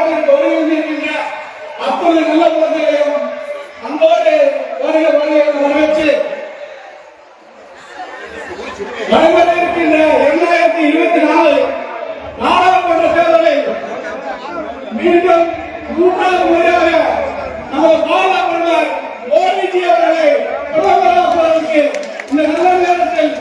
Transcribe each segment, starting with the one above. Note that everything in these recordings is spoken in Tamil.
மாநாட்டிற்கு வருகின்ற நல்ல குழந்தைகளையும் அன்போடு வருக வருக என வரவேற்று இருக்கின்ற இரண்டாயிரத்தி இருபத்தி நாலு நாடாளுமன்ற தேர்தலில் மீண்டும் மூன்றாவது முறையாக நமது பாராளுமன்றம் மோடிஜி அவர்களை பிரதமராக்குவதற்கு இந்த நல்ல நேரத்தில்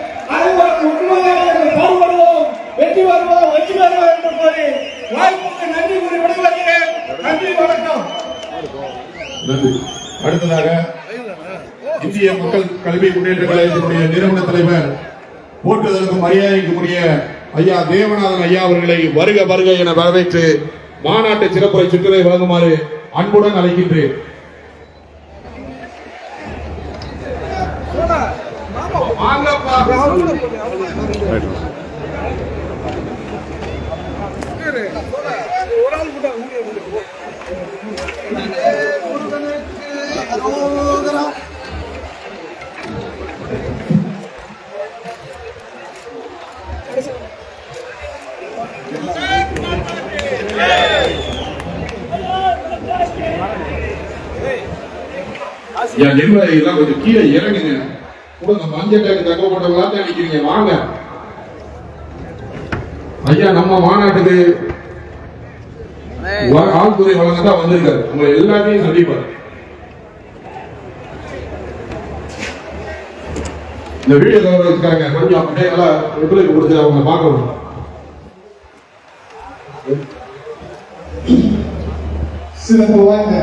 நன்றி. அடுத்ததாக இந்திய மக்கள் கல்வி முன்னேற்ற கழகத்தினுடைய நிறுவன தலைவர் போற்றுதலுக்கும் மரியாதைக்குரிய ஐயா தேவநாதன் ஐயா அவர்களை வருக வருக என வரவேற்று மாநாட்டு சிறப்புரை சுற்றுரை வழங்குமாறு அன்புடன் அழைக்கின்றேன். என் நிர்வாகி எல்லாம் கொஞ்சம் கீழே இறங்குங்க. கூட நம்ம மஞ்சள் டேக்கு தக்க போட்டவங்களா தான் வாங்க. ஐயா நம்ம மாநாட்டுக்கு ஆள்துறை வழங்க தான் வந்திருக்காரு. உங்களை எல்லாத்தையும் சந்திப்பாரு இந்த வீடியோ கவர்னருக்காங்க கொஞ்சம் அப்படியே ஒத்துழைப்பு கொடுத்து அவங்க பார்க்கணும். சிறப்பு வாய்ந்த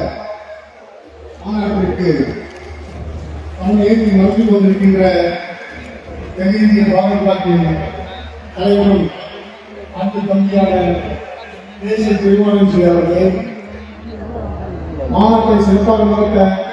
மாநாட்டிற்கு பங்கேற்று நடத்தி கொண்டிருக்கின்ற தென்னிந்திய பாரத பாட்டின் தலைவரும் அன்பு தம்பியான தேசிய திருமணம் அவர்கள் மாநாட்டை சிறப்பாக நடத்த